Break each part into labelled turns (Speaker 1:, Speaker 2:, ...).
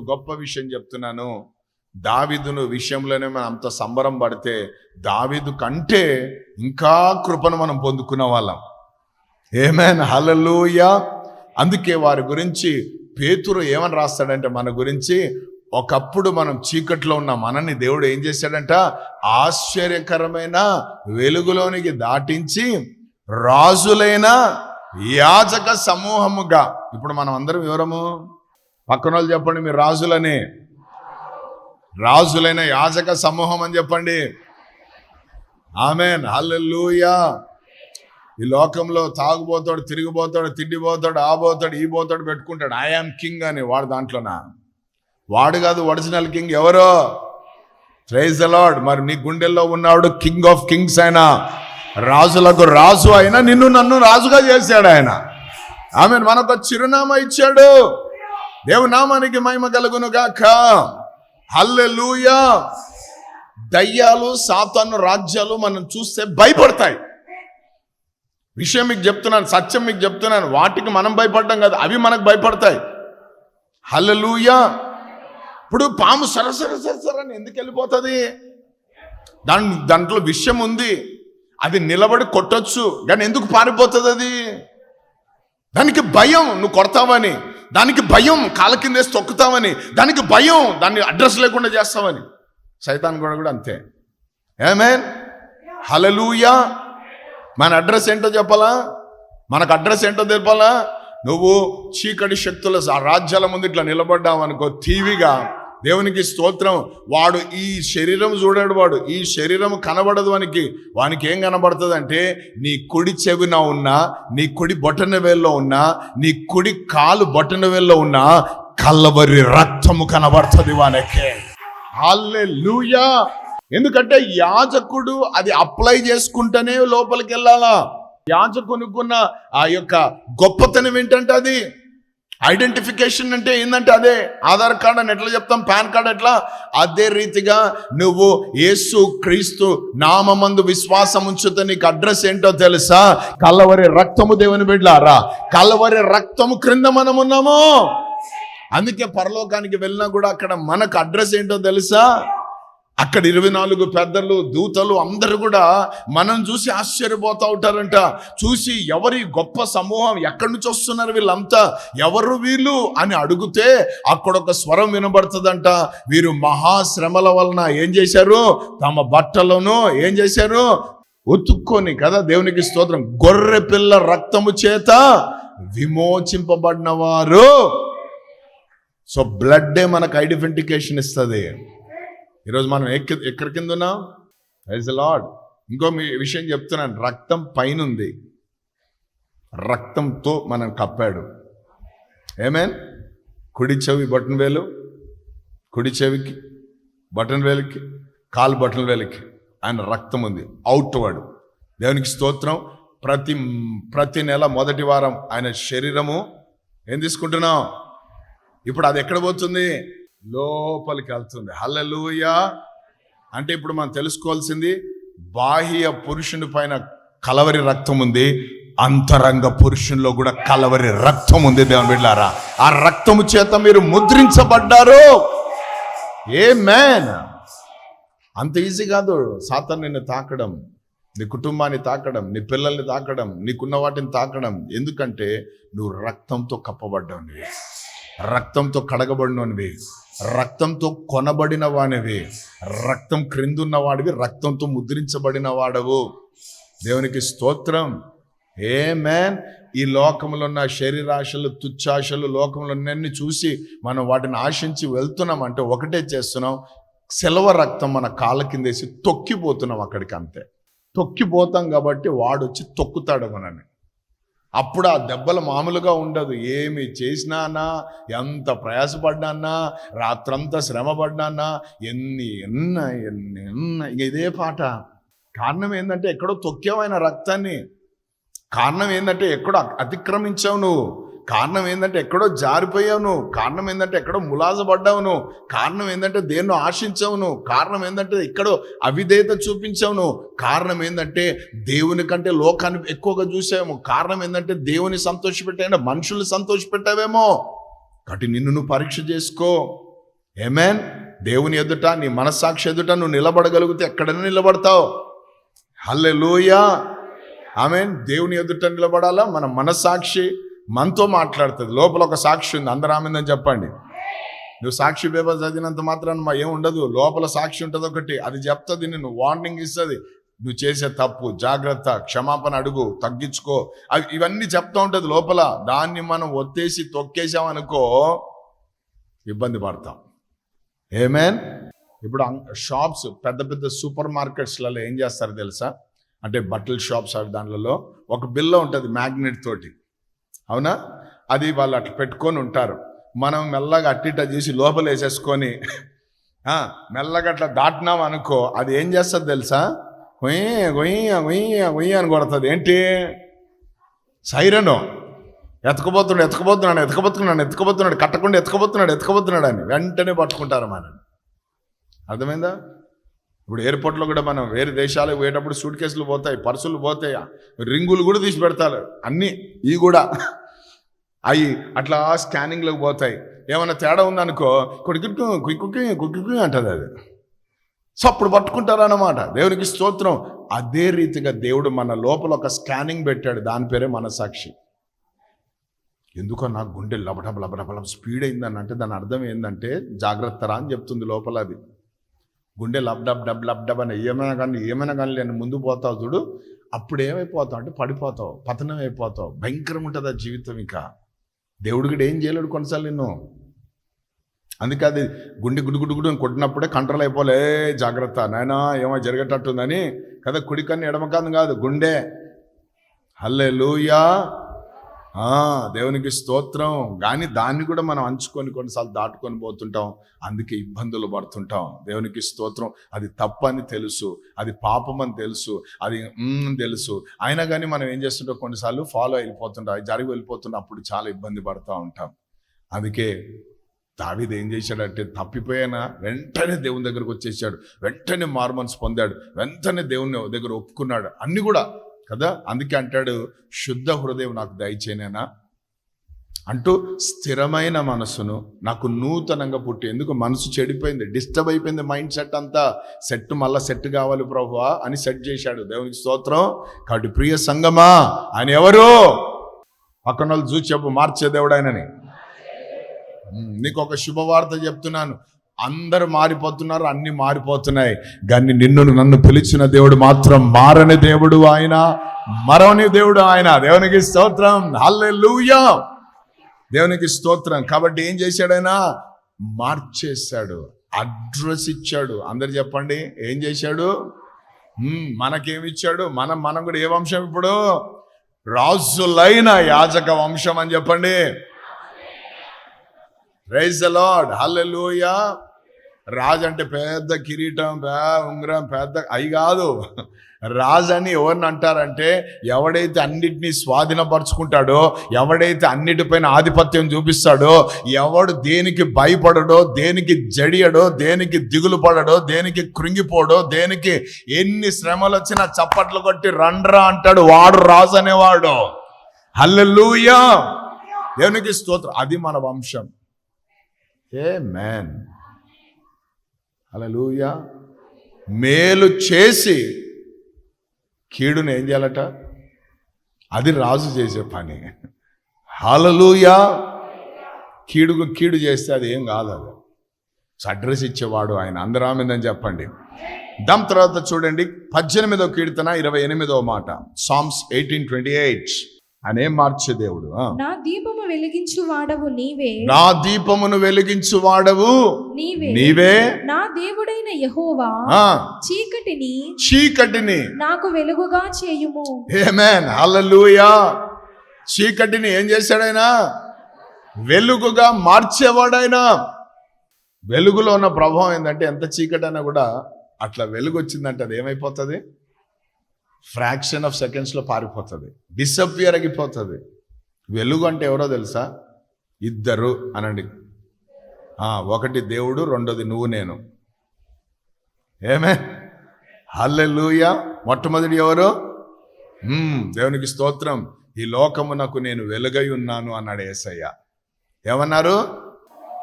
Speaker 1: ఒక గొప్ప విషయం చెప్తున్నాను. దావిదును విషయంలోనే మనం అంత సంబరం పడితే దావిదు కంటే ఇంకా కృపను మనం పొందుకున్న వాళ్ళం. ఏమేన్ హలలోయ అందుకే వారి గురించి పేతురు ఏమని రాస్తాడంటే మన గురించి ఒకప్పుడు మనం చీకట్లో ఉన్న మనని దేవుడు ఏం చేశాడంట? ఆశ్చర్యకరమైన వెలుగులోనికి దాటించి రాజులైన యాజక సమూహముగా. ఇప్పుడు మనం అందరం వివరము పక్కన వాళ్ళు చెప్పండి మీరు రాజులని. రాజులైన యాజక సమూహం అని చెప్పండి. ఆమెన్. హల్లెలూయా. ఈ లోకంలో తాగుబోతాడు తిరిగిపోతాడు తిండిపోతాడు ఆ పోతాడు ఈ పోతాడు పెట్టుకుంటాడు. ఐఆమ్ కింగ్ అని వాడు దాంట్లోనా? వాడు కాదు ఒరిజినల్ కింగ్ ఎవరో? ప్రైజ్ అలాడ్ లార్డ్ మరి నీ గుండెల్లో ఉన్నాడు కింగ్ ఆఫ్ కింగ్స్ ఆయన రాజులకు రాజు అయినా నిన్ను నన్ను రాజుగా చేశాడు ఆయన. ఆమె మనకు చిరునామా ఇచ్చాడు. దేవునామానికి మహిమ కలుగును గాక హల్లెలూయా. దయ్యాలు సాతాను రాజ్యాలు మనం చూస్తే భయపడతాయి. విషయం మీకు చెప్తున్నాను సత్యం మీకు చెప్తున్నాను వాటికి మనం భయపడ్డాం కదా అవి మనకు భయపడతాయి. హల్లెలూయా. ఇప్పుడు పాము సరసర సరసరని అని ఎందుకు వెళ్ళిపోతుంది? దాని దాంట్లో విషయం ఉంది అది నిలబడి కొట్టొచ్చు కానీ ఎందుకు పారిపోతుంది అది? దానికి భయం నువ్వు కొడతావని. దానికి భయం కాళ్ళ కిందేసి తొక్కుతామని. తొక్కుతావని దానికి భయం దాన్ని అడ్రస్ లేకుండా చేస్తావని సైతాన్ కూడా కూడా అంతే. ఏమేన్ హలలుయా మన అడ్రస్ ఏంటో చెప్పాలా? మనకు అడ్రస్ ఏంటో తెలపాలా? నువ్వు చీకటి శక్తుల రాజ్యాల ముందు ఇట్లా నిలబడ్డావు అనుకో టీవీగా దేవునికి స్తోత్రం. వాడు ఈ శరీరం చూడాడు వాడు. ఈ శరీరం కనబడదు వానికి. వానికి ఏం కనబడుతుంది అంటే నీ కుడి చెవిన ఉన్నా నీ కుడి బొటన వేల్లో ఉన్నా నీ కుడి కాలు బొటన వేల్లో ఉన్నా కల్లబరి రక్తము కనబడుతుంది వానికి. హల్లెలూయా! ఎందుకంటే యాజకుడు అది అప్లై చేసుకుంటేనే లోపలికి వెళ్ళాలా? యాజకునుకున్న ఆ యొక్క గొప్పతనం ఏంటంటే అది? ఐడెంటిఫికేషన్ అంటే ఏంటంటే అదే. ఆధార్ కార్డ్ అని ఎట్లా చెప్తాం? పాన్ కార్డ్ ఎట్లా? అదే రీతిగా నువ్వు యేసు క్రీస్తు నామందు విశ్వాసం ఉంచుతా నీకు అడ్రస్ ఏంటో తెలుసా? కల్లవరి రక్తము దేవుని బిడ్లారా. కల్లవరి రక్తము క్రింద మనం ఉన్నాము. అందుకే పరలోకానికి వెళ్ళినా కూడా అక్కడ మనకు అడ్రస్ ఏంటో తెలుసా? అక్కడ ఇరవై నాలుగు పెద్దలు దూతలు అందరూ కూడా మనం చూసి ఆశ్చర్యపోతూ ఉంటారంట. చూసి ఎవరి గొప్ప సమూహం ఎక్కడి నుంచి వస్తున్నారు వీళ్ళంతా? ఎవరు వీళ్ళు అని అడిగితే అక్కడ ఒక స్వరం వినబడుతుందంట. వీరు మహాశ్రమల వలన ఏం చేశారు? తమ బట్టలను ఏం చేశారు? ఉతుక్కొని కదా దేవునికి స్తోత్రం. గొర్రె పిల్ల రక్తము చేత విమోచింపబడిన వారు. సో బ్లడ్డే మనకు ఐడెంటిఫికేషన్ ఇస్తుంది. ఈరోజు మనం ఎక్క ఎక్కడి కింద ఉన్నాం? ఐజ్ లాడ్ ఇంకో మీ విషయం చెప్తున్నాను. రక్తం పైన ఉంది రక్తంతో మనం కప్పాడు. ఏమేన్ కుడి చెవి బటన్ వేలు. కుడి చెవికి బటన్ వేలకి కాలు బటన్ వేలకి ఆయన రక్తం ఉంది. అవుట్ వాడు. దేవునికి స్తోత్రం. ప్రతి ప్రతి నెల మొదటి వారం ఆయన శరీరము. ఏం తీసుకుంటున్నాం? ఇప్పుడు అది ఎక్కడ పోతుంది? లోపలికి వెళ్తుంది హల్లెలూయా. అంటే ఇప్పుడు మనం తెలుసుకోవాల్సింది బాహ్య పురుషుని పైన కలవరి రక్తం ఉంది అంతరంగ పురుషునిలో కూడా కలవరి రక్తం ఉంది దేవుని బిడ్డారా. ఆ రక్తము చేత మీరు ముద్రించబడ్డారు. ఏ మ్యాన్ అంత ఈజీ కాదు. సాతాన్ నిన్ను తాకడం నీ కుటుంబాన్ని తాకడం నీ పిల్లల్ని తాకడం నీకున్న వాటిని తాకడం. ఎందుకంటే నువ్వు రక్తంతో కప్పబడ్డావు రక్తంతో కడగబడినవి రక్తంతో కొనబడిన వానివి. రక్తం క్రిందున్న వాడివి రక్తంతో ముద్రించబడిన వాడవు. దేవునికి స్తోత్రం. ఏ మ్యాన్ ఈ లోకంలో ఉన్న శరీరాశలు తుచ్చాశలు లోకంలో అన్ని చూసి మనం వాటిని ఆశించి వెళ్తున్నాం అంటే ఒకటే చేస్తున్నాం. సెలవ రక్తం మన కాళ్ళ కిందేసి తొక్కిపోతున్నాం అక్కడికి అంతే. తొక్కిపోతాం కాబట్టి వాడు వచ్చి తొక్కుతాడు మనని అప్పుడు ఆ దెబ్బలు మామూలుగా ఉండదు. ఏమి చేసినానా ఎంత ప్రయాసపడ్డానా రాత్రంతా శ్రమపడ్డానా ఎన్ని ఎన్న ఎన్ని ఎన్న ఇదే పాట. కారణం ఏంటంటే ఎక్కడో తొక్కావైన రక్తాన్ని. కారణం ఏంటంటే ఎక్కడో అతిక్రమించావు నువ్వు. కారణం ఏంటంటే ఎక్కడో జారిపోయావు నువ్వు కారణం ఏంటంటే ఎక్కడో ములాజపడ్డావు నువ్వు కారణం ఏంటంటే దేన్నో ఆశించావు నువ్వు కారణం ఏంటంటే ఎక్కడో అవిధేయత చూపించావు నువ్వు కారణం ఏంటంటే దేవుని కంటే లోకాన్ని ఎక్కువగా చూసావేమో. కారణం ఏంటంటే దేవుని సంతోషపెట్టావేమో మనుషుల్ని సంతోషపెట్టావేమో. కాబట్టి నిన్ను నువ్వు పరీక్ష చేసుకో. ఏమేన్ దేవుని ఎదుట నీ మనస్సాక్షి ఎదుట నువ్వు నిలబడగలిగితే ఎక్కడైనా నిలబడతావు. హల్లెలూయా ఆమెన్ దేవుని ఎదుట నిలబడాలా? మన మనస్సాక్షి మనతో మాట్లాడుతుంది. లోపల ఒక సాక్షి ఉంది. అందరూ ఆమెందని చెప్పండి. నువ్వు సాక్షి పేపర్ చదివినంత మాత్రాన మా ఏం ఉండదు. లోపల సాక్షి ఉంటుంది ఒకటి. అది చెప్తుంది నిన్ను. వార్నింగ్ ఇస్తుంది. నువ్వు చేసే తప్పు. జాగ్రత్త. క్షమాపణ అడుగు. తగ్గించుకో. అవి ఇవన్నీ చెప్తూ ఉంటుంది లోపల. దాన్ని మనం ఒత్తేసి తొక్కేసామనుకో ఇబ్బంది పడతాం. ఏమేన్ ఇప్పుడు షాప్స్ పెద్ద పెద్ద సూపర్ మార్కెట్స్లలో ఏం చేస్తారు తెలుసా? అంటే బట్టల షాప్స్ అవి దాంట్లో. ఒక బిల్ల ఉంటుంది మ్యాగ్నెట్ తోటి. అవునా? అది వాళ్ళు అట్లా పెట్టుకొని ఉంటారు. మనం మెల్లగా అట్టిట చేసి లోపల వేసేసుకొని మెల్లగా అట్లా దాటినాం అనుకో అది ఏం చేస్తుంది తెలుసా? గొయ్య గొయ్య గొయ్య గొయ్య అని కొడుతుంది. ఏంటి? సైరను. ఎతకపోతున్నాడు ఎతకపోతున్నాడు ఎతకపోతున్నాడు ఎతకపోతున్నాడు కట్టకుండా ఎతకపోతున్నాడు ఎతకపోతున్నాడు అని వెంటనే పట్టుకుంటారు మనం అర్థమైందా? ఇప్పుడు ఎయిర్పోర్ట్లో కూడా మనం వేరే దేశాలకు పోయేటప్పుడు సూట్ కేసులు పోతాయి పర్సులు పోతాయి? రింగులు కూడా తీసి పెడతారు అన్నీ ఇవి కూడా. అవి అట్లా స్కానింగ్లోకి పోతాయి. ఏమైనా తేడా ఉందనుకో కొడుకు కుక్కి కుక్కి అంటుంది అది. సో అప్పుడు పట్టుకుంటారు అన్నమాట దేవునికి స్తోత్రం. అదే రీతిగా దేవుడు మన లోపల ఒక స్కానింగ్ పెట్టాడు. దాని పేరే మనసాక్షి ఎందుకో నా గుండె లబడబ లబడబలం స్పీడ్ అయిందని అంటే దాని అర్థం ఏంటంటే జాగ్రత్త రా అని చెప్తుంది లోపల అది. గుండె lub dub dub lub dub అని ఏమైనా కానీ ఏమైనా కానీ లేని ముందు పోతావు చూడు. అప్పుడు ఏమైపోతావు అంటే పడిపోతావు పతనం అయిపోతావు. భయంకరం ఉంటుంది ఆ జీవితం ఇంకా. దేవుడు కూడా ఏం చేయలేడు కొన్నిసార్లు నిన్ను. అందుకే అది గుండె గుడి గుడి గుడి కొట్టినప్పుడే కంట్రోల్ అయిపోలే జాగ్రత్త. నాయనా ఏమో జరిగేటట్టుందని. కదా కుడికన్ను ఎడమకాన్ని కాదు గుండె. హల్లే లూయా దేవునికి స్తోత్రం. కానీ దాన్ని కూడా మనం అంచుకొని కొన్నిసార్లు దాటుకొని పోతుంటాం. అందుకే ఇబ్బందులు పడుతుంటాం. దేవునికి స్తోత్రం. అది తప్పని తెలుసు. అది పాపం అని తెలుసు. అది తెలుసు. అయినా కానీ మనం ఏం చేస్తుంటాం? కొన్నిసార్లు ఫాలో అయిపోతుంటాం. అది జరిగి వెళ్ళిపోతుంటాం అప్పుడు చాలా ఇబ్బంది పడుతూ ఉంటాం. అందుకే దావీదు ఏం చేశాడంటే తప్పిపోయినా వెంటనే దేవుని దగ్గరకు వచ్చేసాడు. వెంటనే మార్మన్స్ పొందాడు. వెంటనే దేవుని దగ్గర ఒప్పుకున్నాడు. అన్ని కూడా కదా? అందుకే అంటాడు శుద్ధ హృదయం నాకు దయచేనేనా అంటూ స్థిరమైన మనసును నాకు నూతనంగా పుట్టి ఎందుకు? మనసు చెడిపోయింది డిస్టర్బ్ అయిపోయింది మైండ్ సెట్ అంతా. సెట్ మళ్ళా సెట్ కావాలి ప్రభువా అని సెట్ చేశాడు దేవునికి స్తోత్రం. కాబట్టి ప్రియ సంగమా ఆయన ఎవరు? పక్కన వాళ్ళు చూసి చెప్పు మార్చే దేవుడు ఆయనని. నీకు ఒక శుభవార్త చెప్తున్నాను. అందరు మారిపోతున్నారు అన్ని మారిపోతున్నాయి. కానీ నిన్ను నన్ను పిలిచిన దేవుడు మాత్రం మారని దేవుడు ఆయన మరవని దేవుడు ఆయన. దేవునికి స్తోత్రం. హల్లెలూయా. దేవునికి స్తోత్రం. కాబట్టి ఏం చేశాడైనా? మార్చేశాడు. అడ్రస్ ఇచ్చాడు. అందరు చెప్పండి ఏం చేశాడు? మనకేమిచ్చాడు? మనం మనం కూడా ఏ వంశం ఇప్పుడు? రాజులైన యాజక వంశం అని చెప్పండి. రైజ్ ద లార్డ్ హల్లెలూయా రాజు అంటే పెద్ద కిరీటం పే ఉంగరం పెద్ద అయి కాదు. రాజు అని ఎవరిని అంటారంటే ఎవడైతే అన్నిటినీ స్వాధీనపరుచుకుంటాడో ఎవడైతే అన్నిటిపైన ఆధిపత్యం చూపిస్తాడో ఎవడు దేనికి భయపడడో దేనికి జడియడో దేనికి దిగులు పడడో దేనికి కృంగిపోడో దేనికి ఎన్ని శ్రమలు వచ్చినా చప్పట్లు కొట్టి రండ్రా అంటాడు వాడు రాజు అనేవాడు. హల్లెలూయా! దేవునికి స్తోత్రం. అది మన వంశం. Amen hallelujah. మేలు చేసి కీడును ఏం చేయాలట? అది రాజు చేసే పని. హలలుయా కీడుకు కీడు చేస్తే అది ఏం కాదు అది. అడ్రస్ ఇచ్చేవాడు ఆయన. అందరూ ఆమెందని చెప్పండి. దాని తర్వాత చూడండి పద్దెనిమిదో కీర్తన ఇరవై ఎనిమిదో మాట. సామ్స్ ఎయిటీన్ ట్వంటీ ఎయిట్ అనే మార్చే దేవుడు.
Speaker 2: నా దీపము వెలిగించు వాడవు నీవే.
Speaker 1: నా దీపమును వెలిగించు వాడవు
Speaker 2: నీవే.
Speaker 1: నీవే.
Speaker 2: నా దేవుడైన యెహోవా చీకటిని
Speaker 1: చీకటిని.
Speaker 2: నాకు వెలుగుగా చేయుము.
Speaker 1: ఏమేన్ హల్లెలూయా చీకటిని ఏం చేశాడైనా? వెలుగుగా మార్చేవాడైనా. వెలుగులో ఉన్న ప్రభావం ఏంటంటే ఎంత చీకటైనా కూడా అట్లా వెలుగు వచ్చిందంటే అది ఏమైపోతుంది? ఫ్రాక్షన్ ఆఫ్ సెకండ్స్లో పారిపోతుంది. డిసప్పియర్ అయిపోతుంది వెలుగు అంటే ఎవరో తెలుసా? ఇద్దరు అనండి. ఒకటి దేవుడు రెండోది నువ్వు నేను. ఏమే హల్లెలూయా మొట్టమొదటి ఎవరు? దేవునికి స్తోత్రం. ఈ లోకమునకు నేను వెలుగై ఉన్నాను అన్నాడు ఏసయ్య. ఏమన్నారు?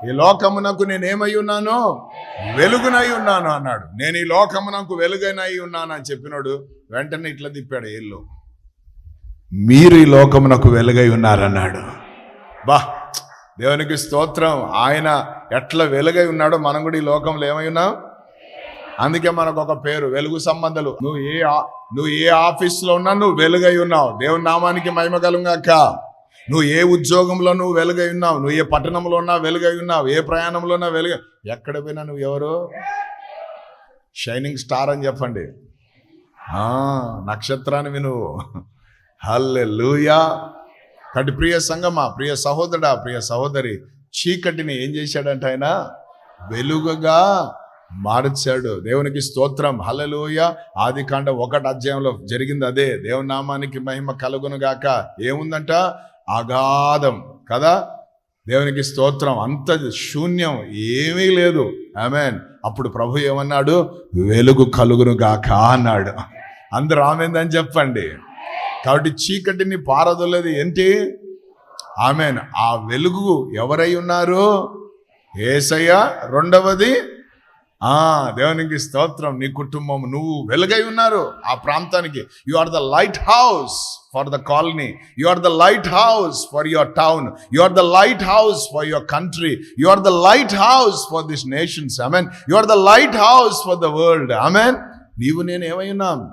Speaker 1: ఈ లోకమునకు నేనేమై ఉన్నాను వెలుగునై ఉన్నాను అన్నాడు. నేను ఈ లోకమునకు వెలుగనై ఉన్నాను అని చెప్పినాడు వెంటనే ఇట్లా తిప్పాడు ఏళ్ళు. మీరు ఈ లోకమునకు వెలుగై ఉన్నారన్నాడు. బా దేవునికి స్తోత్రం. ఆయన ఎట్లా వెలుగై ఉన్నాడో మనం కూడా ఈ లోకంలో ఏమై ఉన్నాం? అందుకే మనకు ఒక పేరు వెలుగు సంబంధాలు. నువ్వు ఏ ఆ- నువ్వు ఏ ఆఫీస్లో ఉన్నా నువ్వు వెలుగై ఉన్నావు. దేవుని నామానికి మహిమ కలుగాక నువ్వు ఏ ఉద్యోగంలో నువ్వు వెలుగై ఉన్నావు? నువ్వు ఏ పట్టణంలో ఉన్నా వెలుగై ఉన్నావు? ఏ ప్రయాణంలో ఉన్నా వెలుగ ఎక్కడ పోయినా నువ్వు ఎవరు? షైనింగ్ స్టార్ అని చెప్పండి. నక్షత్రాన్ని నువ్వు హల్లే లూయా కటి ప్రియ సంగమా ప్రియ సహోదరుడా ప్రియ సహోదరి చీకటిని ఏం చేశాడంటే ఆయన? వెలుగుగా మార్చాడు. దేవునికి స్తోత్రం. హలలోయ ఆది కాండ ఒకటి అధ్యాయంలో జరిగింది అదే. దేవుని నామానికి మహిమ కలుగును గాక ఏముందంట? అగాధం కదా? దేవునికి స్తోత్రం. అంత శూన్యం ఏమీ లేదు. ఆమెన్. అప్పుడు ప్రభు ఏమన్నాడు? వెలుగు కలుగును గాక అన్నాడు. అందరు ఆమెందని చెప్పండి. కాబట్టి చీకటిని పారదలేదు ఏంటి? ఆమెన్. ఆ వెలుగు ఎవరై ఉన్నారు? ఏసయ్య రెండవది ఆ దేవునికి స్తోత్రం. నీ కుటుంబం నువ్వు వెలుగై ఉన్నారు ఆ ప్రాంతానికి. You are the lighthouse for the colony you are the lighthouse for your town you are the lighthouse for your country you are the lighthouse for this nations amen you are the lighthouse for the world amen నీవు నేను ఏమై ఉన్నాం?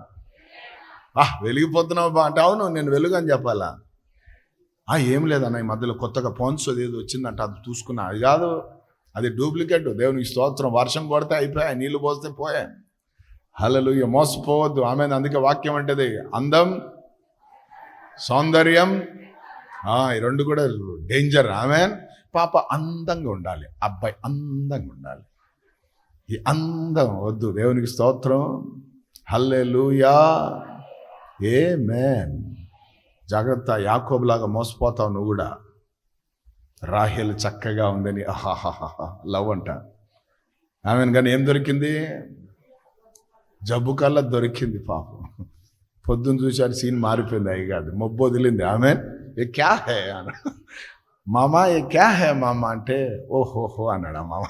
Speaker 1: ఆ వెలిగిపోతున్నావు బా. అంటే అవును నేను వెలుగు అని చెప్పాలా? ఆ ఏం లేదన్న ఈ మధ్యలో కొత్తగా ఫోన్స్ ఏదో వచ్చిందంట అది చూసుకున్నా. అది కాదు. అది డూప్లికేట్. దేవునికి స్తోత్రం. వర్షం కొడితే అయిపోయాయి నీళ్ళు పోస్తే పోయా. హలలు ఇక మోసపోవద్దు. ఆమె అందుకే వాక్యం అంటేది అందం సౌందర్యం ఈ రెండు కూడా డేంజర్. ఆమె పాప అందంగా ఉండాలి. అబ్బాయి అందంగా ఉండాలి. ఈ అందం వద్దు. దేవునికి స్తోత్రం. హల్లెలూయా. ఏ మేన్ జాగ్రత్త. యాకోబులాగా మోసపోతావు నువ్వు కూడా. రాహేలు చక్కగా ఉందని అహాహాహా లవ్ అంట. ఆమెను కానీ ఏం దొరికింది? జబ్బు కల్లా దొరికింది పాపం. పొద్దున్న చూశారు సీన్ మారిపోయింది అయ్యి కాదు మొబ్బు వదిలింది. ఆమె ఏ క్యా హే? అన్న మామ ఏ క్యా హే మామ? అంటే ఓహోహో అన్నాడు ఆ మామ.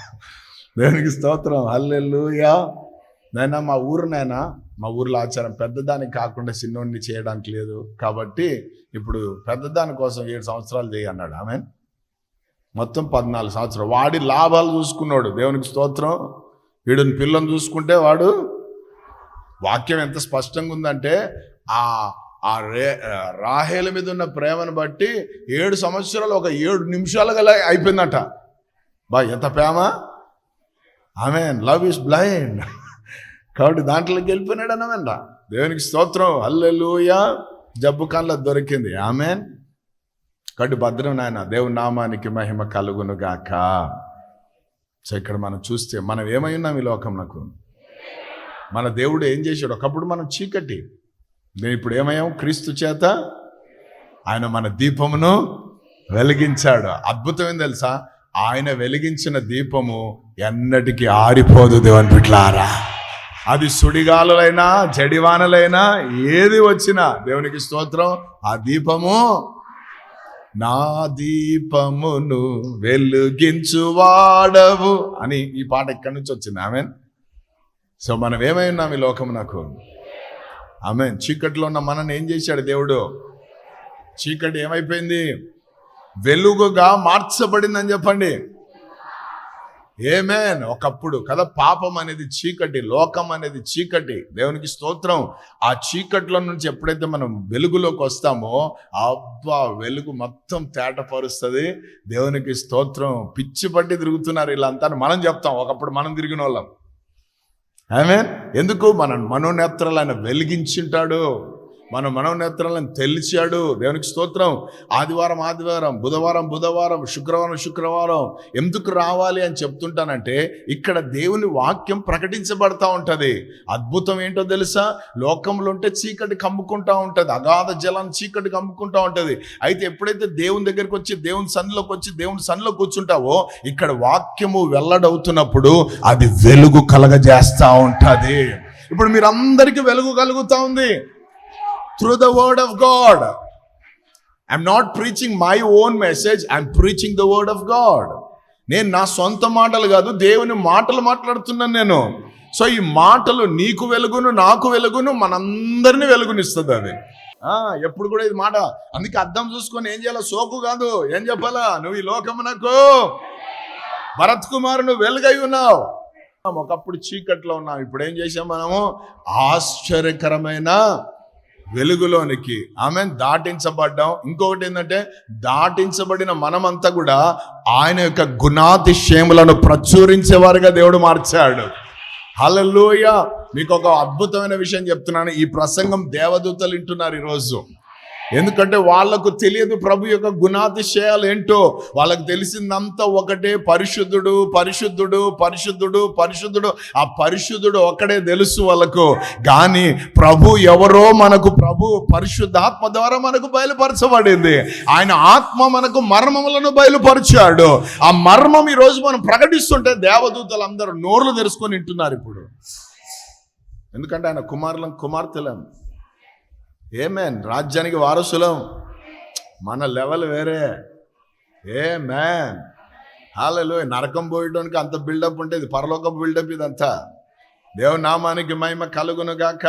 Speaker 1: దేవునికి స్తోత్రం. యా నైనా మా ఊరునైనా మా ఊర్లో ఆచారం పెద్దదానికి కాకుండా చిన్నోడిని చేయడానికి లేదు. కాబట్టి ఇప్పుడు పెద్దదాని కోసం ఏడు సంవత్సరాలు చేయి అన్నాడు ఆమె. మొత్తం పద్నాలుగు సంవత్సరాలు. వాడి లాభాలు చూసుకున్నాడు. దేవునికి స్తోత్రం. వీడిని పిల్లని చూసుకుంటే వాడు వాక్యం ఎంత స్పష్టంగా ఉందంటే ఆ ఆ రే రాహేల మీద ఉన్న ప్రేమను బట్టి ఏడు సంవత్సరాలు ఒక ఏడు నిమిషాలు గల అయిపోయిందంట. బా ఎంత ప్రేమ? ఆమె లవ్ ఇస్ బ్లైండ్. కాబట్టి దాంట్లోకి వెళ్ళిపోయినాడు అనమాట దేవునికి స్తోత్రం. హల్లెలూయా. జబ్బు కళ్ళ దొరికింది. ఆమెన్. కడు భద్రం నాయన. దేవుని నామానికి మహిమ కలుగును గాక. సో ఇక్కడ మనం చూస్తే మనం ఏమై ఈ లోకంలో మన దేవుడు ఏం చేశాడు? ఒకప్పుడు మనం చీకటి. నేను ఇప్పుడు ఏమయ్యాం? క్రీస్తు చేత ఆయన మన దీపమును వెలిగించాడు. అద్భుతమేం తెలుసా? ఆయన వెలిగించిన దీపము ఎన్నటికీ ఆరిపోదు దేవుని పిట్లారా అది సుడిగాలులైనా జడివానలైనా ఏది వచ్చినా దేవునికి స్తోత్రం. ఆ దీపము నా దీపమును వెలుగించువాడవు అని ఈ పాట ఇక్కడి నుంచి వచ్చింది. ఆమె సో మనం ఏమై ఉన్నాం ఈ లోకం నాకు? ఆమె చీకట్లో ఉన్న మనని ఏం చేశాడు దేవుడు? చీకటి ఏమైపోయింది? వెలుగుగా మార్చబడిందని చెప్పండి. ఏమేన్ ఒకప్పుడు కదా పాపం అనేది చీకటి లోకం అనేది చీకటి. దేవునికి స్తోత్రం. ఆ చీకట్లో నుంచి ఎప్పుడైతే మనం వెలుగులోకి వస్తామో అబ్బా వెలుగు మొత్తం తేటపరుస్తుంది. దేవునికి స్తోత్రం. పిచ్చి పట్టి తిరుగుతున్నారు ఇలా అంతా మనం చెప్తాం. ఒకప్పుడు మనం తిరిగిన వాళ్ళం ఆమె ఎందుకు? మన మనోనేత్రాలను ఆయన మన మనోనేత్రాలను తెలిచాడు. దేవునికి స్తోత్రం. ఆదివారం ఆదివారం బుధవారం బుధవారం శుక్రవారం శుక్రవారం ఎందుకు రావాలి అని చెప్తుంటానంటే ఇక్కడ దేవుని వాక్యం ప్రకటించబడతా ఉంటుంది. అద్భుతం ఏంటో తెలుసా? లోకంలో ఉంటే చీకటి కమ్ముకుంటా ఉంటుంది. అగాధ జలం చీకటి కమ్ముకుంటా ఉంటుంది. అయితే ఎప్పుడైతే దేవుని దగ్గరికి వచ్చి దేవుని సన్నిలోకి వచ్చి దేవుని సన్నిలో కూర్చుంటావో ఇక్కడ వాక్యము వెల్లడవుతున్నప్పుడు అది వెలుగు కలగజేస్తా ఉంటుంది. ఇప్పుడు మీరందరికీ వెలుగు కలుగుతూ ఉంది. Through the word of God I'm not preaching my own message I'm preaching the word of God నేను నా సొంత మాటలు కాదు దేవుని మాటలు మాట్లాడుతున్నాను నేను. సో ఈ మాటలు నీకు వెలుగును నాకు వెలుగును మనందరినీ వెలుగునిస్తుంది అది. ఎప్పుడు కూడా ఇది మాట. అందుకే అర్థం చూసుకొని ఏం చేయాలో సోకు కాదు. ఏం చెప్పాలా? నువ్వు ఈ లోకమునకు. భరత్ కుమార్ నువ్వు వెలుగై ఉన్నావు. ఒకప్పుడు చీకట్లో ఉన్నాం ఇప్పుడు ఏం చేసాం మనము? ఆశ్చర్యకరమైన వెలుగులోనికి. ఆమె దాటించబడ్డాం. ఇంకొకటి ఏంటంటే దాటించబడిన మనమంతా కూడా ఆయన యొక్క గుణాతిశయములను ప్రచురించేవారుగా దేవుడు మార్చాడు. హలలోయ మీకు ఒక అద్భుతమైన విషయం చెప్తున్నాను. ఈ ప్రసంగం దేవదూతలు వింటున్నారు ఈరోజు. ఎందుకంటే వాళ్ళకు తెలియదు ప్రభు యొక్క గుణాతిశయాలు ఏంటో. వాళ్ళకు తెలిసిందంతా ఒకటే పరిశుద్ధుడు పరిశుద్ధుడు పరిశుద్ధుడు పరిశుద్ధుడు. ఆ పరిశుద్ధుడు ఒక్కడే తెలుసు వాళ్ళకు. కానీ ప్రభు ఎవరో మనకు ప్రభు పరిశుద్ధాత్మ ద్వారా మనకు బయలుపరచబడింది. ఆయన ఆత్మ మనకు మర్మములను బయలుపరిచాడు. ఆ మర్మం ఈ రోజు మనం ప్రకటిస్తుంటే దేవదూతలు అందరూ నోర్లు తెరుచుకొని వింటున్నారు ఇప్పుడు. ఎందుకంటే ఆయన కుమారులం కుమార్తెలం. ఏమేన్ రాజ్యానికి వారసులం. మన లెవెల్ వేరే. ఏ మ్యాన్ హాలలో నరకం పోయడానికి అంత బిల్డప్ ఉంటే ఇది పరలోక బిల్డప్ ఇదంతా. దేవుని నామానికి మహిమ కలుగును గాక.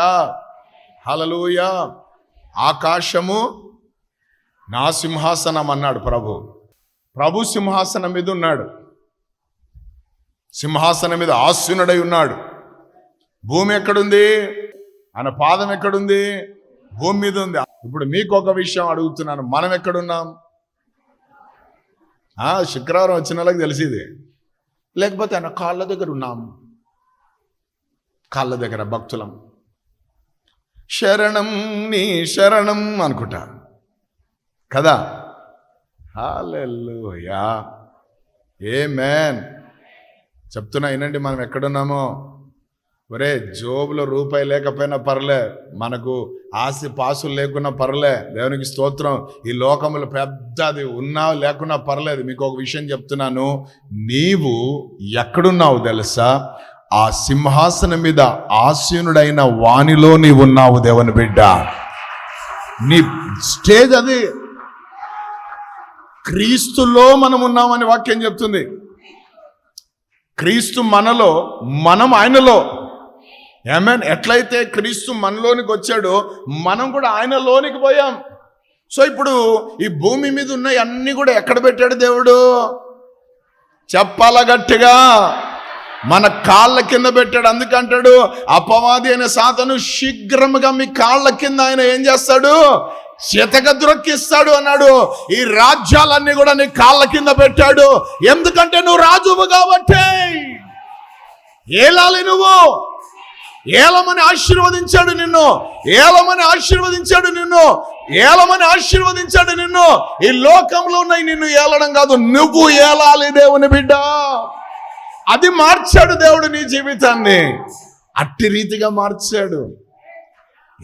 Speaker 1: హలలుయ ఆకాశము నా సింహాసనం అన్నాడు ప్రభు. ప్రభు సింహాసనం మీద ఉన్నాడు. సింహాసనం మీద ఆసీనుడై ఉన్నాడు. భూమి ఎక్కడుంది? ఆయన పాదం ఎక్కడుంది? భూమి మీద ఉంది. ఇప్పుడు మీకు ఒక విషయం అడుగుతున్నాను. మనం ఎక్కడున్నాం? ఆ, శుక్రవారం వచ్చిన వాళ్ళకి తెలిసింది. లేకపోతే ఆయన కాళ్ళ దగ్గర ఉన్నాం. కాళ్ళ దగ్గర భక్తులం. శరణం నీ శరణం అనుకుంటా. కదా? హాలెల్లుయా. ఏ మ్యాన్ చెప్తున్నా వినండి మనం ఎక్కడున్నామో. ఒరే జోబులో రూపాయి లేకపోయినా పర్లే. మనకు ఆస్తి పాసులు లేకున్నా పర్లే. దేవునికి స్తోత్రం. ఈ లోకములు పెద్దది ఉన్నా లేకున్నా పర్లేదు. మీకు ఒక విషయం చెప్తున్నాను. నీవు ఎక్కడున్నావు తెలుసా? ఆ సింహాసనం మీద ఆసీనుడైన వాణిలో నీవు ఉన్నావు దేవుని బిడ్డ. నీ స్టేజ్ అది. క్రీస్తులో మనం ఉన్నామని వాక్యం చెప్తుంది. క్రీస్తు మనలో మనం ఆయనలో ఏమేన్ ఎట్లయితే క్రీస్తు మనలోనికి వచ్చాడో మనం కూడా ఆయనలోనికి పోయాం. సో ఇప్పుడు ఈ భూమి మీద ఉన్న అన్ని కూడా ఎక్కడ పెట్టాడు దేవుడు? చెప్పాల గట్టిగా? మన కాళ్ళ కింద పెట్టాడు. అందుకంటాడు అపవాది అయిన సాతను శీఘ్రముగా మీ కాళ్ళ కింద ఆయన ఏం చేస్తాడు? చితక ద్రొక్కిస్తాడు అన్నాడు. ఈ రాజ్యాలన్నీ కూడా నీ కాళ్ళ కింద పెట్టాడు. ఎందుకంటే నువ్వు రాజువు కాబట్టి. ఏలాలి నువ్వు? ఏలమని ఆశీర్వదించాడు నిన్ను. ఏలమని ఆశీర్వదించాడు నిన్ను. ఏలమని ఆశీర్వదించాడు నిన్ను. ఈ లోకంలో ఉన్నాయి నిన్ను ఏలడం కాదు నువ్వు ఏలాలి దేవుని బిడ్డ. అది మార్చాడు దేవుడు నీ జీవితాన్ని. అట్టి రీతిగా మార్చాడు.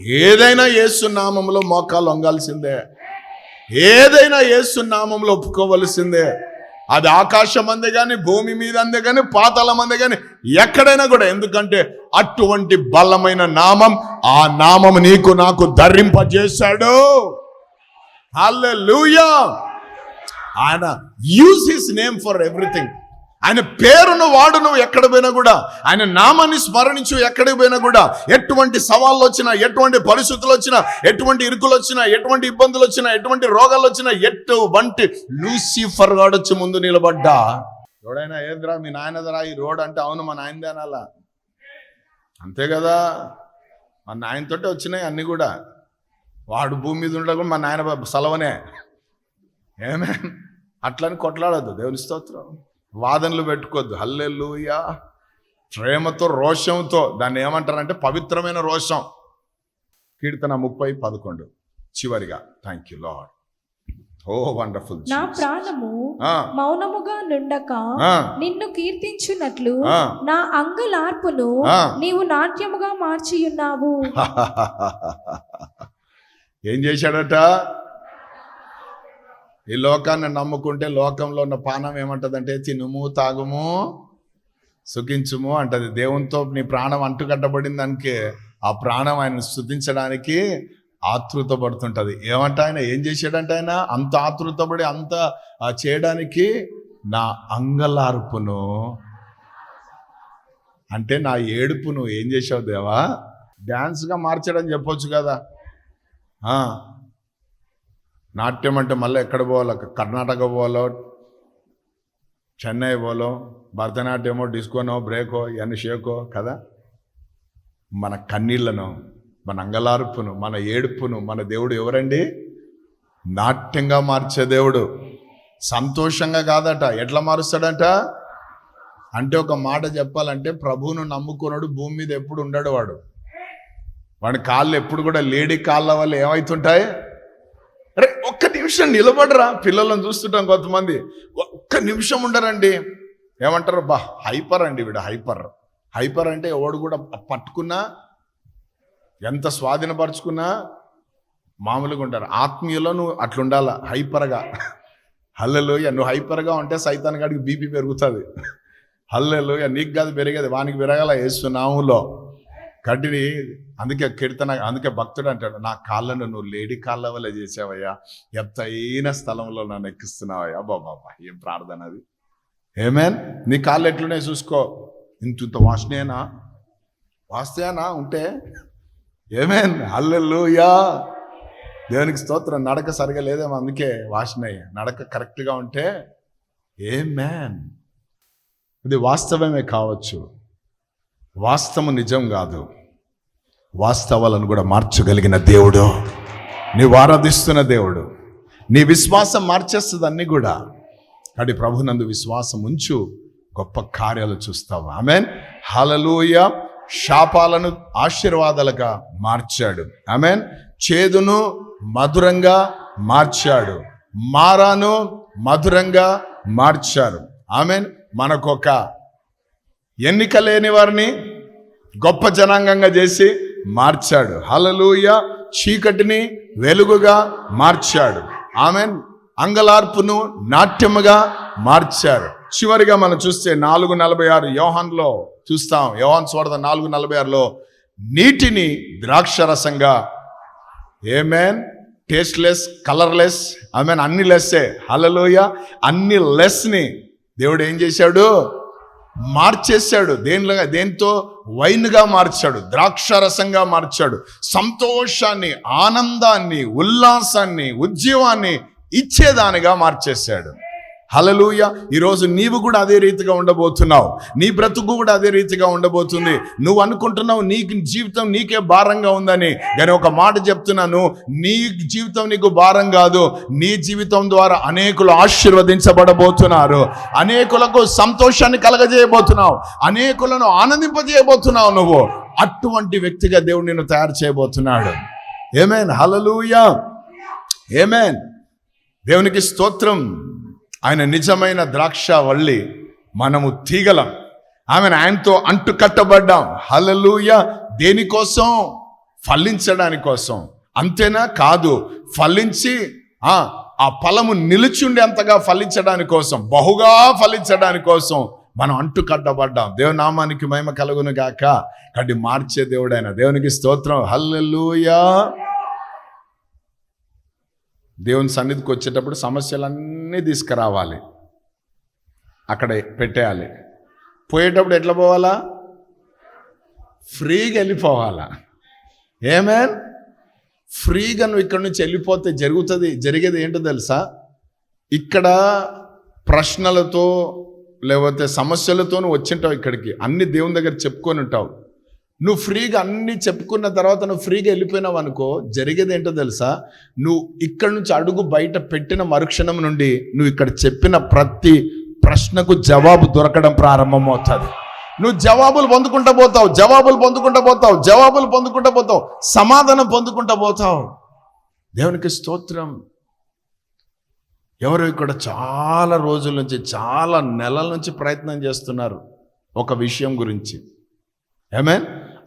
Speaker 1: ఏదైనా యేసు నామంలో మోకాలు వంగాల్సిందే. ఏదైనా యేసు నామంలో ఒప్పుకోవలసిందే. అది ఆకాశం అందే కానీ భూమి మీద అందే కానీ పాతాళం అందే కానీ ఎక్కడైనా కూడా. ఎందుకంటే అటువంటి బలమైన నామం ఆ నామం నీకు నాకు ధరింపజేశాడు. హల్లెలూయా ఆయన use his name for everything ఆయన పేరును వాడు నువ్వు ఎక్కడ పోయినా కూడా. ఆయన నామాన్ని స్మరణించు ఎక్కడికి పోయినా కూడా. ఎటువంటి సవాళ్ళు వచ్చినా ఎటువంటి పరిస్థితులు వచ్చినా ఎటువంటి ఇరుకులు వచ్చినా ఎటువంటి ఇబ్బందులు వచ్చినా ఎటువంటి రోగాలు వచ్చినా ఎటువంటి లూసిఫర్ గాడు వచ్చి ముందు నిలబడ్డా? ఎవడైనా ఏదిరా మీ నాయనదరా ఈ రోడ్ అంటే అవును మా నాయనదే అనాలా అంతే కదా. మా నాయనతోటే వచ్చినాయి అన్నీ కూడా. వాడు భూమి మీద ఉండగా మా నాయన సెలవనే. ఏమే? అట్లని కొట్లాడద్దు. దేవుని స్తోత్రం. వాదనలు పెట్టుకోవద్దు. హల్లెలూయా. ప్రేమతో రోషంతో దాన్ని ఏమంటారంటే పవిత్రమైన రోషం. కీర్తన ముప్పై పదకొండు. చివరిగా thank you lord oh wonderful
Speaker 2: నా ప్రాణము మౌనముగా నుండక నిన్ను కీర్తించున్నట్లు. నా అంగలార్పును. నీవు నాట్యముగా మార్చియున్నావు.
Speaker 1: ఏం చేశాడట? ఈ లోకాన్ని నమ్ముకుంటే లోకంలో ఉన్న పానం ఏమంటదంటే తినుము తాగుము సుఖించుము అంటది. దేవునితో నీ ప్రాణం అంటుకట్టబడిన దానికి ఆ ప్రాణం ఆయన స్థుతించడానికి ఆతృత పడుతుంటది ఏమంట ఆయన? ఏం చేశాడంటే ఆయన? అంత ఆతృతపడి అంత చేయడానికి నా అంగలార్పును. అంటే నా ఏడుపును ఏం చేసావు దేవా? డ్యాన్స్గా మార్చడం చెప్పొచ్చు కదా. నాట్యం అంటే మళ్ళీ ఎక్కడ పోవాలో? కర్ణాటక పోవాలో? చెన్నై పోలో భరతనాట్యమో డిస్కోనో బ్రేకో ఇవన్నీ షేకో కదా? మన కన్నీళ్ళను మన అంగలార్పును మన ఏడుపును మన దేవుడు ఎవరండి? నాట్యంగా మార్చే దేవుడు. సంతోషంగా కాదట. ఎట్లా మారుస్తాడంట? అంటే ఒక మాట చెప్పాలంటే ప్రభువును నమ్ముకున్నాడు భూమి మీద ఎప్పుడు ఉండడు వాడు. వాడి కాళ్ళు ఎప్పుడు కూడా లేడీ కాళ్ళ వల్ల ఏమవుతుంటాయి అరే ఒక్క నిమిషం నిలబడరా. పిల్లలను చూస్తుంటాం కొంతమంది. ఒక్క నిమిషం ఉండరండి. ఏమంటారు? బా హైపర్ అండి వీడు హైపర్. హైపర్ అంటే ఎవడు కూడా పట్టుకున్నా ఎంత స్వాధీనపరుచుకున్నా మామూలుగా ఉంటారు. ఆత్మీయులో నువ్వు అట్లుండాల హైపర్గా. హల్లెలోయ నువ్వు హైపర్గా ఉంటే సైతాన్ గాడికి బీపీ పెరుగుతుంది. హల్లెలోయ నీకు కాదు పెరిగేది వానికి పెరగాల వేస్తున్నాములో కడ్డిని అందుకే కీర్తన అందుకే భక్తుడు అంటాడు నా కాళ్ళను నువ్వు లేడి కాళ్ళ వల్ల చేసావయ్యా ఎత్తైన స్థలంలో నన్ను ఎక్కిస్తున్నావయ్యా. బాబా ఏం ప్రార్థన అది? ఏమేన్ నీ కాళ్ళు ఎట్లున్నాయి చూసుకో. ఇంత ఇంత వాసనేనా వాస్తేనా ఉంటే? ఏమేన్ హల్లెలూయా దేవునికి స్తోత్రం. నడక సరిగా లేదేమో అందుకే వాసనయ్య. నడక కరెక్ట్గా ఉంటే ఏ మ్యాన్ ఇది వాస్తవమే కావచ్చు. వాస్తవం నిజం కాదు. వాస్తవాలను కూడా మార్చగలిగిన దేవుడు. నీవు ఆరాధిస్తున్న దేవుడు. నీ విశ్వాసం మార్చేస్తుంది కూడా. కానీ ప్రభునందు విశ్వాసం ఉంచు. గొప్ప కార్యాలు చూస్తావు. ఆమెన్. హలలుయ శాపాలను ఆశీర్వాదాలుగా మార్చాడు. ఆమెన్. చేదును మధురంగా మార్చాడు. మారాను మధురంగా మార్చారు. ఆమెన్. మనకొక ఎన్నిక లేని వారిని గొప్ప జనాంగంగా చేసి మార్చాడు. హలలుయ చీకటిని వెలుగుగా మార్చాడు. ఆమె అంగలార్పును నాట్యముగా మార్చారు చివరిగా మనం చూస్తే నాలుగు నలభై ఆరు యోహాన్లో చూస్తాం. యోహాన్ చూడద నాలుగు నలభై ఆరులో నీటిని ద్రాక్షరసంగా ఏమేన్? టేస్ట్లెస్ కలర్లెస్ ఆమెన్ అన్ని లెస్సే. హలలోయ అన్ని లెస్ని దేవుడు ఏం చేశాడు? మార్చేశాడు. దేనిలో? దేంతో? వైన్గా మార్చాడు. ద్రాక్షరసంగా మార్చాడు. సంతోషాన్ని ఆనందాన్ని ఉల్లాసాన్ని ఉద్యమాన్ని ఇచ్చేదానిగా మార్చేశాడు. హలలుయ ఈరోజు నీవు కూడా అదే రీతిగా ఉండబోతున్నావు. నీ బ్రతుకు కూడా అదే రీతిగా ఉండబోతుంది. నువ్వు అనుకుంటున్నావు నీకు జీవితం నీకే భారంగా ఉందని. నేను ఒక మాట చెప్తున్నాను. నీ జీవితం నీకు భారం కాదు. నీ జీవితం ద్వారా అనేకులు ఆశీర్వదించబడబోతున్నారు. అనేకులకు సంతోషాన్ని కలగజేయబోతున్నావు. అనేకులను ఆనందింపజేయబోతున్నావు నువ్వు. అటువంటి వ్యక్తిగా దేవుడు నిన్ను తయారు చేయబోతున్నాడు. ఏమేన్ హలలుయ ఏమేన్ దేవునికి స్తోత్రం. ఆయన నిజమైన ద్రాక్ష వల్లి మనము తీగలం. ఆమెను ఆయనతో అంటు కట్టబడ్డాం హలలుయ దేనికోసం? ఫలించడాని కోసం అంతేనా? కాదు. ఫలించి ఆ ఫలము నిలిచుండేంతగా ఫలించడాని కోసం బహుగా ఫలించడాని కోసం మనం అంటు కట్టబడ్డాం దేవుని నామానికి మహిమ కలుగును గాక. కడ్డి మార్చే దేవుడైన దేవునికి స్తోత్రం. హల్లెలూయా! దేవుని సన్నిధికి వచ్చేటప్పుడు సమస్యలన్నీ తీసుకురావాలి. అక్కడ పెట్టేయాలి. పోయేటప్పుడు ఎట్లా పోవాలా? ఫ్రీగా వెళ్ళిపోవాలా. ఏమేన్ ఫ్రీగా నువ్వు ఇక్కడి నుంచి వెళ్ళిపోతే జరుగుతుంది జరిగేది ఏంటో తెలుసా? ఇక్కడ ప్రశ్నలతో లేకపోతే సమస్యలతో నువ్వు వచ్చింటావు ఇక్కడికి. అన్ని దేవుని దగ్గర చెప్పుకొని ఉంటావు. నువ్వు ఫ్రీగా అన్ని చెప్పుకున్న తర్వాత నువ్వు ఫ్రీగా వెళ్ళిపోయినావు అనుకో జరిగేది ఏంటో తెలుసా? నువ్వు ఇక్కడ నుంచి అడుగు బయట పెట్టిన మరుక్షణం నుండి నువ్వు ఇక్కడ చెప్పిన ప్రతి ప్రశ్నకు జవాబు దొరకడం ప్రారంభమవుతుంది. నువ్వు జవాబులు పొందుకుంటా పోతావు జవాబులు పొందుకుంటా పోతావు జవాబులు పొందుకుంటా పోతావు సమాధానం పొందుకుంటా పోతావు. దేవునికి స్తోత్రం. ఎవరు ఇక్కడ చాలా రోజుల నుంచి చాలా నెలల నుంచి ప్రయత్నం చేస్తున్నారు ఒక విషయం గురించి. ఏమే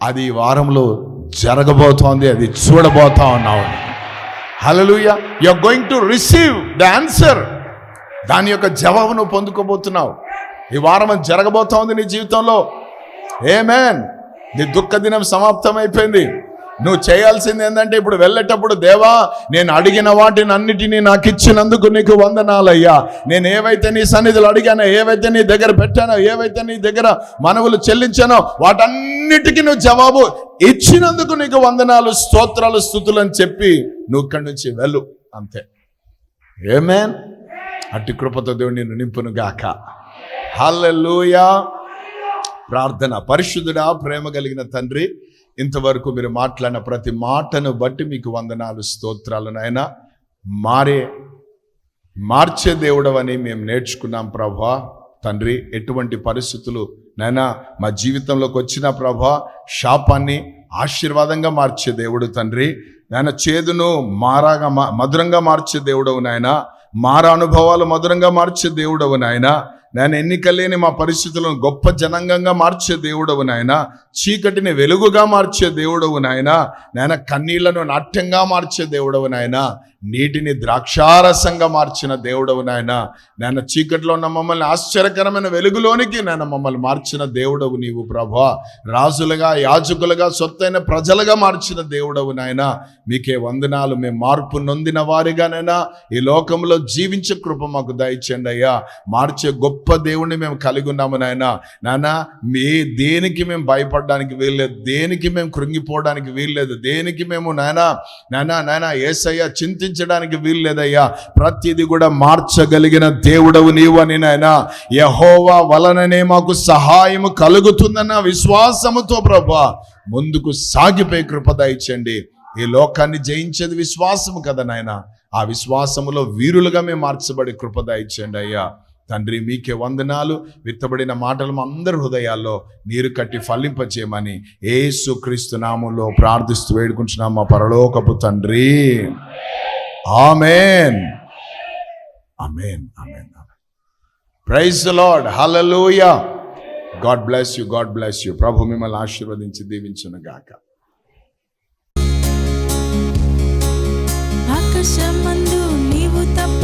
Speaker 1: అది ఈ వారంలో జరగబోతోంది అది చూడబోతా ఉన్నావు. Hallelujah you are going to receive the answer దాని యొక్క జవాబు నువ్వు పొందుకోబోతున్నావు. ఈ వారం అది జరగబోతోంది నీ జీవితంలో. ఏమేన్ నీ దుఃఖ దినం సమాప్తం అయిపోయింది నువ్వు చేయాల్సింది ఏంటంటే ఇప్పుడు వెళ్ళేటప్పుడు దేవా నేను అడిగిన వాటిని అన్నిటినీ నాకు ఇచ్చినందుకు నీకు వందనాలయ్యా. నేను ఏవైతే నీ సన్నిధులు అడిగానో ఏవైతే నీ దగ్గర పెట్టానో ఏవైతే నీ దగ్గర మనవులు చెల్లించానో వాటన్నిటికీ నువ్వు జవాబు ఇచ్చినందుకు నీకు వందనాలు స్తోత్రాలు స్థుతులు అని చెప్పి నువ్వు ఇక్కడి నుంచి వెళ్ళు. అంతే. ఏమేన్ అట్టి కృపతో దేవుడు నిన్ను నింపును గాక. హల్లెలూయా ప్రార్థన. పరిశుద్ధుడా ప్రేమ కలిగిన తండ్రి ఇంతవరకు మీరు మాట్లాడిన ప్రతి మాటను బట్టి మీకు వందనాలు స్తోత్రాలు నాయన. మారే మార్చే దేవుడవని మేము నేర్చుకున్నాం ప్రభా. తండ్రి ఎటువంటి పరిస్థితులు నైనా మా జీవితంలోకి వచ్చిన ప్రభా శాపాన్ని ఆశీర్వాదంగా మార్చే దేవుడు తండ్రి. నాయన చేదును మారాగా మా- మధురంగా మార్చే దేవుడవు నాయన. మార అనుభవాలు మధురంగా మార్చే దేవుడవు నాయన. నేను ఎన్నికలేని మా పరిస్థితులను గొప్ప జనాంగంగా మార్చే దేవుడవు నాయన చీకటిని వెలుగుగా మార్చే దేవుడవు నాయన నాయన కన్నీళ్ళను నాట్యంగా మార్చే దేవుడవు నాయన నీటిని ద్రాక్షారసంగా మార్చిన దేవుడవు నాయన. నాయన చీకట్లో ఉన్న మమ్మల్ని ఆశ్చర్యకరమైన వెలుగులోనికి నాయన మమ్మల్ని మార్చిన దేవుడవు నీవు ప్రభా. రాజులుగా యాజకులుగా సొత్తైన ప్రజలుగా మార్చిన దేవుడవు నాయన. మీకే వందనాలు మేము మార్పు నొందిన వారిగానైనా ఈ లోకంలో జీవించే కృప మాకు దయచండి అయ్యా. మార్చే గొప్ప దేవుణ్ణి మేము కలిగి ఉన్నాము నాయన. నాన్న మీ దేనికి మేము భయపడడానికి వీల్లేదు దేనికి మేము కృంగిపోవడానికి వీల్లేదు దేనికి మేము నాయన నాయన నాయన ఏసయ్య చింతించడానికి వీల్లేదయ్యా ప్రతిది కూడా మార్చగలిగిన దేవుడవు నీవు అని నాయన. యహోవా వలననే మాకు సహాయము కలుగుతుందన్న విశ్వాసముతో ప్రభా ముందుకు సాగిపోయి కృప దయచండి ఈ లోకాన్ని జయించేది విశ్వాసము కదా నాయన. ఆ విశ్వాసములో వీరులుగా మేము మార్చబడి కృపద ఇచ్చండి అయ్యా. తండ్రి మీకే వందనాలు. విత్తబడిన మాటలు మా అందరి హృదయాల్లో నీరు కట్టి ఫలింపచేయమని ఏసు క్రీస్తు నామంలో ప్రార్థిస్తూ వేడుకుంటున్నాం మా పరలోకపు తండ్రి. Amen amen amen praise lord hallelujah God bless you God bless you ప్రభు మిమ్మల్ని ఆశీర్వదించి దీవించును గాక.
Speaker 3: ఆకాశమందు నీవు తప్ప